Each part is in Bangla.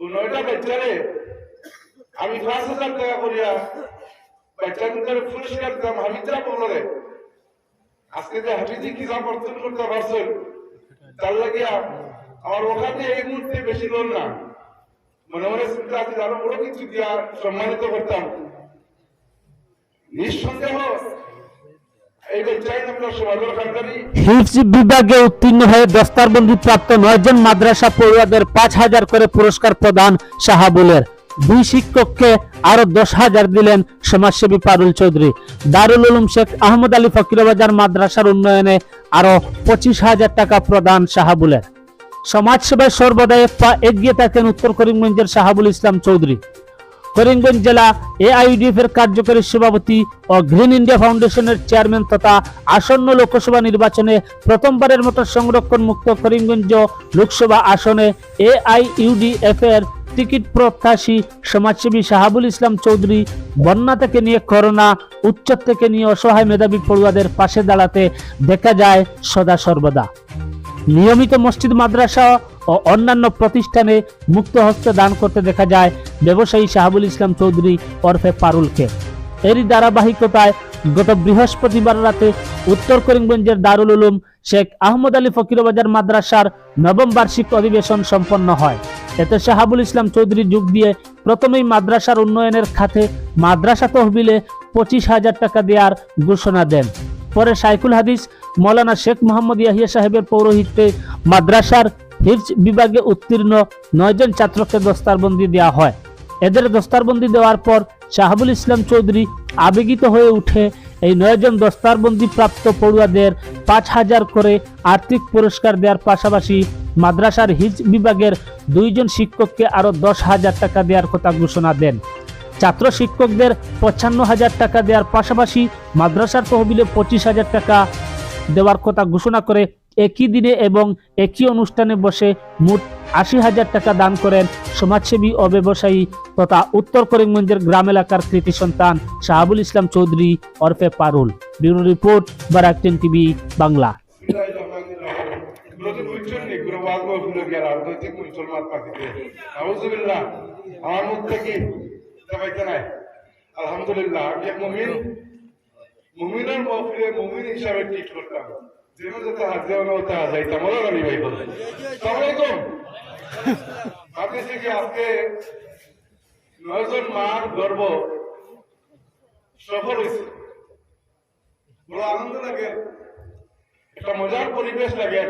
বাচ্চারে আমি পাঁচ হাজার টাকা করিয়া বাচ্চাদের পুরস্কার দিতাম হামিদরা বলরে আজকে যে হাফিজি কিতাব অর্জন করতে পারছেন, তার লাগিয়া আমার ওখানে এই মুহূর্তে বেশি লোন না। মনে মনে চিন্তা আছে, আরও বড় কিছু দিয়া সম্মানিত করতাম। নিঃসন্দেহ এই চাই আমরা সমাজের কান্ডারি হিফজ বিভাগে উত্তীর্ণ হয়ে দস্তারবন্দি প্রাপ্ত নয়জন মাদ্রাসা পড়ুয়াদের পাঁচ হাজার করে পুরস্কার প্রদান শাহাবুলের। দুই শিক্ষককে আরও দশ হাজার দিলেন সমাজসেবী পারুল চৌধুরী। দারুল উলুম শেখ আহমদ আলী ফকিরবাজার মাদ্রাসার উন্নয়নে আরও পঁচিশ হাজার টাকা প্রদান শাহাবুলের। সমাজসেবায় সর্বদাই এগিয়ে থাকেন উত্তর করিমগঞ্জের শাহাবুল ইসলাম চৌধুরী। করিমগঞ্জ জেলা এআইডিএফ এর কার্যকরী সভাপতি ও গ্রিন ইন্ডিয়া ফাউন্ডেশনের চেয়ারম্যান তথা আসন্ন লোকসভা নির্বাচনে প্রথমবারের মতো সংরক্ষণ মুক্ত করিমগঞ্জ লোকসভা আসনে এআইইউডিএফ এর টিকিট প্রত্যাশী সমাজসেবী শাহাবুল ইসলাম চৌধুরী বন্যা থেকে নিয়ে করোনা উচ্চ থেকে নিয়ে অসহায় মেধাবী পড়ুয়াদের পাশে দাঁড়াতে দেখা যায় সদা সর্বদা। নিয়মিত মসজিদ, মাদ্রাসা ও অন্যান্য প্রতিষ্ঠানে মুক্ত হস্তে দান করতে দেখা যায় ব্যবসায়ী শাহাবুল ইসলাম চৌধুরী ওরফে পারুলকে। এরই ধারাবাহিকতায় গত বৃহস্পতিবার রাতে উত্তর করিমগঞ্জের দারুল উলুম শেখ আহমদ আলী ফকিরবাজার মাদ্রাসার নবম বার্ষিক অধিবেশন সম্পন্ন হয়। এতে শাহাবুল ইসলাম চৌধুরী যোগ দিয়ে প্রথমেই মাদ্রাসার উন্নয়নের খাতে মাদ্রাসা তহবিলে পঁচিশ হাজার টাকা দেওয়ার ঘোষণা দেন। পরে সাইকুল হাদিস মৌলানা শেখ মোহাম্মদ ইয়াহিয়া সাহেবের পৌরোহিত্যে মাদ্রাসার হিফজ বিভাগে উত্তীর্ণ নয়জন ছাত্রকে দস্তারবন্দি দেওয়া হয়। এদের দস্তারবন্দি দেওয়ার পর শাহাবুল ইসলাম চৌধুরী আবেগিত হয়ে উঠে এই নয়জন দস্তারবন্দি প্রাপ্ত পড়ুয়াদের পাঁচ হাজার করে আর্থিক পুরস্কার দেওয়ার পাশাপাশি মাদ্রাসার হিজ বিভাগের দুইজন শিক্ষককে আরও দশ হাজার টাকা দেওয়ার কথা ঘোষণা দেন। ছাত্র শিক্ষকদের পঞ্চান্ন হাজার টাকা দেওয়ার পাশাপাশি মাদ্রাসার তহবিলে পঁচিশ হাজার টাকা দেওয়ার কথা ঘোষণা করে একই দিনে এবং একই অনুষ্ঠানে বসে মোট আশি হাজার টাকা দান করেন সমাজসেবী ও ব্যবসায়ী তথা উত্তর করিমগঞ্জের গ্রাম এলাকার কৃতি সন্তান শাহাবুল ইসলাম চৌধুরী ওরফে Parul. Bureau report, Barak ten TV, Bangla. আলহামদুলিল্লাহ আমি মুমিন। মুমিনের মহফিলে হিসাবে ট্রিট করতাম। ভাবতেছি আজকে নয়জন মার গর্ব সফল হয়েছে বড় আনন্দ লাগে একটা মজার পরিবেশ লাগে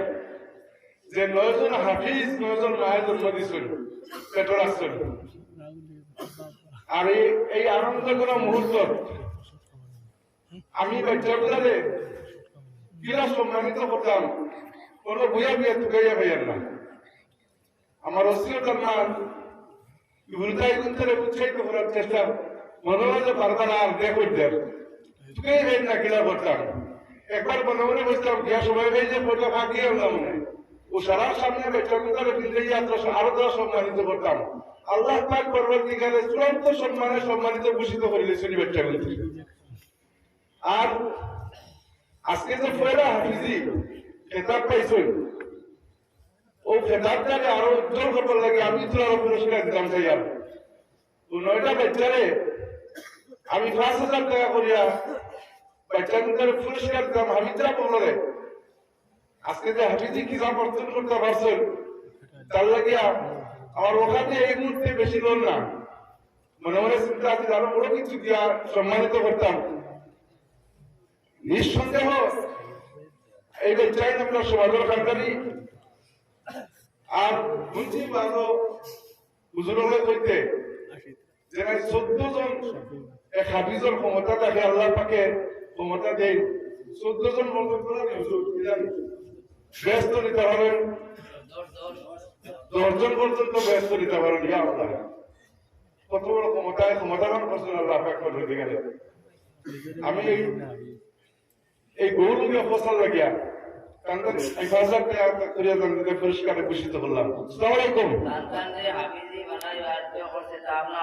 যে নয়জন হাফিজ নয়জন মায়ের জন্ম দিচ্ছেন পেটর আসছেন আর এই আনন্দ করা মুহূর্ত আমি বাচ্চাগুলারে কিরা সম্মানিত করতাম কোন বইয়া বিয়ে তুকাইয়া ভাইয়ার না। আমার অস্থিরতার মান ভুলতাই গুন্তরে উৎসাহিত করার চেষ্টা মনে হয় যে পারবার আর দেখো তুকাই ভাই না কিলা করতাম একবার মনে মনে বসতাম গিয়া সময় ভাই যে পয়সা দিয়ে হলাম ও সারা সামনে বেচকুতারে কিনতে যাত্রা আরও তারা সম্মানিত করতাম আল্লাহ পাক পরবর্তীকালে চূড়ান্ত সম্মানে সম্মানিত ভূষিত করিলেছেন বেচাকুতি আর আজকে যে ফেরা হাফিজি, খেতাব পাইছেন। ও খেতাবটাকে আরও উজ্জ্বল করবার লাগে, আমি তো আরও পুরস্কার দিতাম চাই আর। নয়টা বাচ্চারে আমি পাঁচ হাজার টাকা করিয়া বাচ্চাদের পুরস্কার দিতাম হামিদরা বলরে আজকে যে হাফিজি কিতাব অর্জন করতে পারছেন, তার লাগিয়া আমার ওখানে এই মুহূর্তে বেশি লোন না। মনে মনে চিন্তা আছে, আরও বড় কিছু দিয়া সম্মানিত করতাম। নিঃসন্দেহ যে চাই আমরা সমাজের কান্ডারি আর শুনছি ভালো হুজুর হলে কইতে যে চোদ্দ জন, এক হাফিজর ক্ষমতা থাকে আল্লাহ পাকে ক্ষমতা দেয় চোদ্দ জন করে কি জানি? ব্যস্ত নিতে পারেন। দশজন পর্যন্ত ব্যস্ত নিতে পারেন, ইয়া আল্লাহ। কত বড় ক্ষমতায়, ক্ষমতাবান করছেন আল্লাহ পাক পদ্ধতি গেলে। আমি এই গৌরবীয় ফসল লাগিয়া ভূষিত করলাম। আলাইকুম।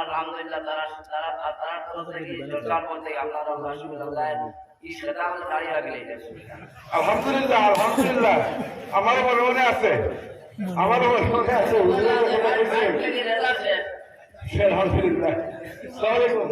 আলহামদুলিল্লাহ তারা তারা তরফ থেকে সরকার আপনার আলহামদুলিল্লাহ আলহামদুলিল্লাহ। আমার মনে মনে আছে আমার মনে মনে আছে হুজুরের আলহামদুলিল্লাহ। আসসালামু আলাইকুম।